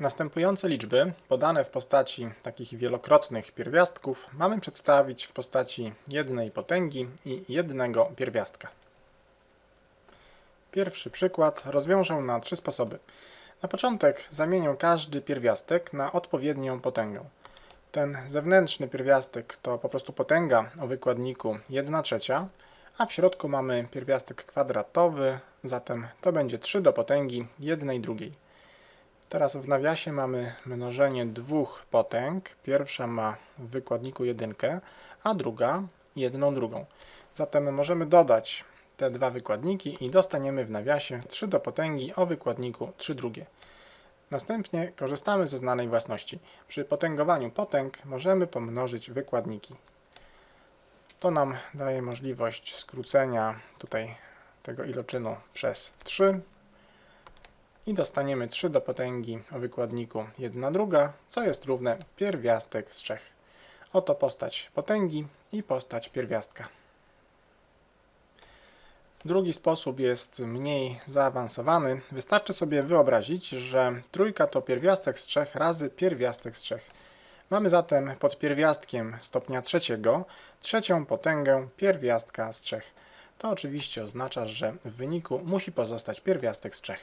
Następujące liczby, podane w postaci takich wielokrotnych pierwiastków, mamy przedstawić w postaci jednej potęgi i jednego pierwiastka. Pierwszy przykład rozwiążę na trzy sposoby. Na początek zamienię każdy pierwiastek na odpowiednią potęgę. Ten zewnętrzny pierwiastek to po prostu potęga o wykładniku 1 trzecia, a w środku mamy pierwiastek kwadratowy, zatem to będzie 3 do potęgi 1 drugiej. Teraz w nawiasie mamy mnożenie dwóch potęg. Pierwsza ma w wykładniku jedynkę, a druga jedną drugą. Zatem możemy dodać te dwa wykładniki i dostaniemy w nawiasie 3 do potęgi o wykładniku 3 drugie. Następnie korzystamy ze znanej własności. Przy potęgowaniu potęg możemy pomnożyć wykładniki. To nam daje możliwość skrócenia tutaj tego iloczynu przez 3 i dostaniemy 3 do potęgi o wykładniku 1 druga, co jest równe pierwiastek z 3. Oto postać potęgi i postać pierwiastka. Drugi sposób jest mniej zaawansowany. Wystarczy sobie wyobrazić, że trójka to pierwiastek z 3 razy pierwiastek z 3. Mamy zatem pod pierwiastkiem stopnia trzeciego trzecią potęgę pierwiastka z 3. To oczywiście oznacza, że w wyniku musi pozostać pierwiastek z 3.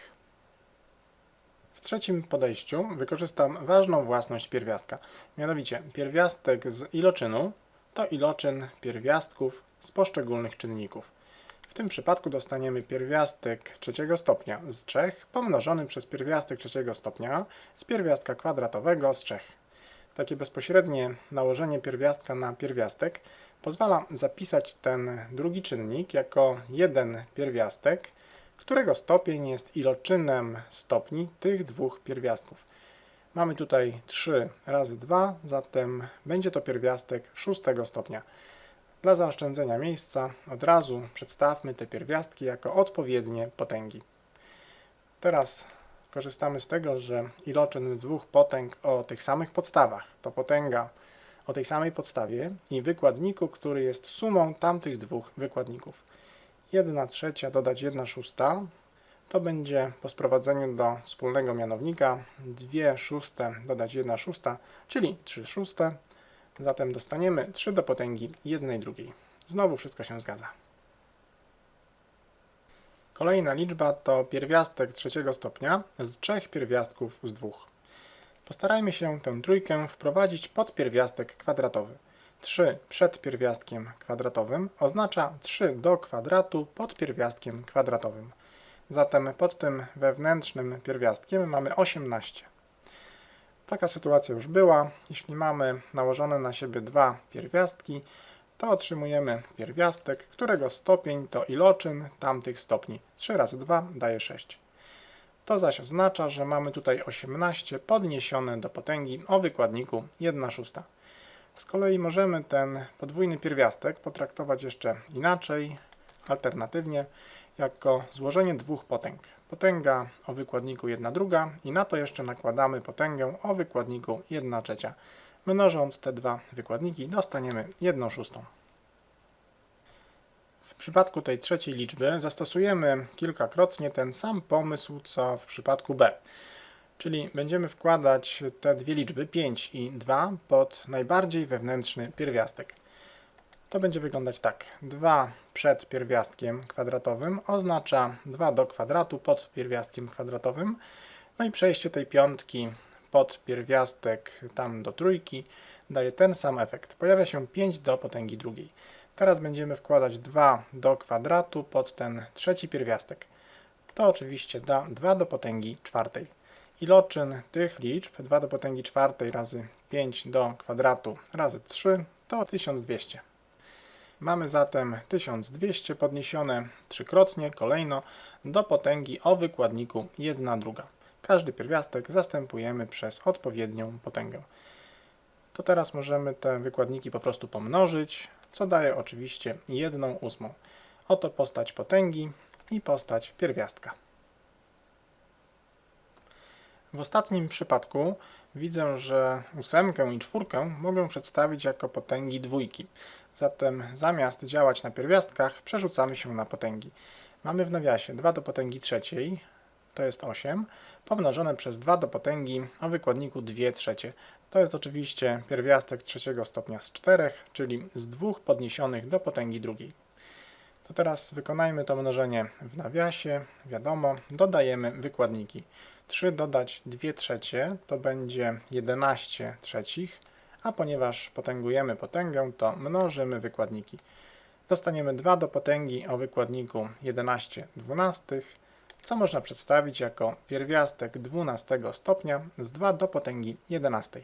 W trzecim podejściu wykorzystam ważną własność pierwiastka. Mianowicie pierwiastek z iloczynu to iloczyn pierwiastków z poszczególnych czynników. W tym przypadku dostaniemy pierwiastek trzeciego stopnia z 3 pomnożony przez pierwiastek trzeciego stopnia z pierwiastka kwadratowego z 3. Takie bezpośrednie nałożenie pierwiastka na pierwiastek pozwala zapisać ten drugi czynnik jako jeden pierwiastek, którego stopień jest iloczynem stopni tych dwóch pierwiastków. Mamy tutaj 3 razy 2, zatem będzie to pierwiastek szóstego stopnia. Dla zaoszczędzenia miejsca od razu przedstawmy te pierwiastki jako odpowiednie potęgi. Teraz korzystamy z tego, że iloczyn dwóch potęg o tych samych podstawach to potęga o tej samej podstawie i wykładniku, który jest sumą tamtych dwóch wykładników. 1 trzecia dodać 1 szósta to będzie po sprowadzeniu do wspólnego mianownika 2 szóste dodać 1 szósta, czyli 3 szóste. Zatem dostaniemy 3 do potęgi 1 drugiej. Znowu wszystko się zgadza. Kolejna liczba to pierwiastek trzeciego stopnia z trzech pierwiastków z dwóch. Postarajmy się tę trójkę wprowadzić pod pierwiastek kwadratowy. 3 przed pierwiastkiem kwadratowym oznacza 3 do kwadratu pod pierwiastkiem kwadratowym. Zatem pod tym wewnętrznym pierwiastkiem mamy 18. Taka sytuacja już była. Jeśli mamy nałożone na siebie dwa pierwiastki, to otrzymujemy pierwiastek, którego stopień to iloczyn tamtych stopni. 3 razy 2 daje 6. To zaś oznacza, że mamy tutaj 18 podniesione do potęgi o wykładniku 1 szósta. Z kolei możemy ten podwójny pierwiastek potraktować jeszcze inaczej, alternatywnie, jako złożenie dwóch potęg. Potęga o wykładniku 1 druga i na to jeszcze nakładamy potęgę o wykładniku 1 trzecia. Mnożąc te dwa wykładniki dostaniemy 1 szóstą. W przypadku tej trzeciej liczby zastosujemy kilkakrotnie ten sam pomysł co w przypadku b. Czyli będziemy wkładać te dwie liczby 5 i 2 pod najbardziej wewnętrzny pierwiastek. To będzie wyglądać tak. 2 przed pierwiastkiem kwadratowym oznacza 2 do kwadratu pod pierwiastkiem kwadratowym. No i przejście tej piątki pod pierwiastek tam do trójki daje ten sam efekt. Pojawia się 5 do potęgi drugiej. Teraz będziemy wkładać 2 do kwadratu pod ten trzeci pierwiastek. To oczywiście da 2 do potęgi czwartej. Iloczyn tych liczb 2 do potęgi czwartej razy 5 do kwadratu razy 3 to 1200. Mamy zatem 1200 podniesione trzykrotnie kolejno do potęgi o wykładniku 1 druga. Każdy pierwiastek zastępujemy przez odpowiednią potęgę. To teraz możemy te wykładniki po prostu pomnożyć, co daje oczywiście 1 ósmą. Oto postać potęgi i postać pierwiastka. W ostatnim przypadku widzę, że ósemkę i czwórkę mogę przedstawić jako potęgi dwójki. Zatem zamiast działać na pierwiastkach, przerzucamy się na potęgi. Mamy w nawiasie 2 do potęgi trzeciej, to jest 8, pomnożone przez 2 do potęgi o wykładniku 2 trzecie. To jest oczywiście pierwiastek trzeciego stopnia z 4, czyli z 2 podniesionych do potęgi drugiej. To teraz wykonajmy to mnożenie w nawiasie. Wiadomo, dodajemy wykładniki. 3 dodać 2 trzecie to będzie 11 trzecich, a ponieważ potęgujemy potęgę, to mnożymy wykładniki. Dostaniemy 2 do potęgi o wykładniku 11 dwunastych, co można przedstawić jako pierwiastek 12 stopnia z 2 do potęgi 11.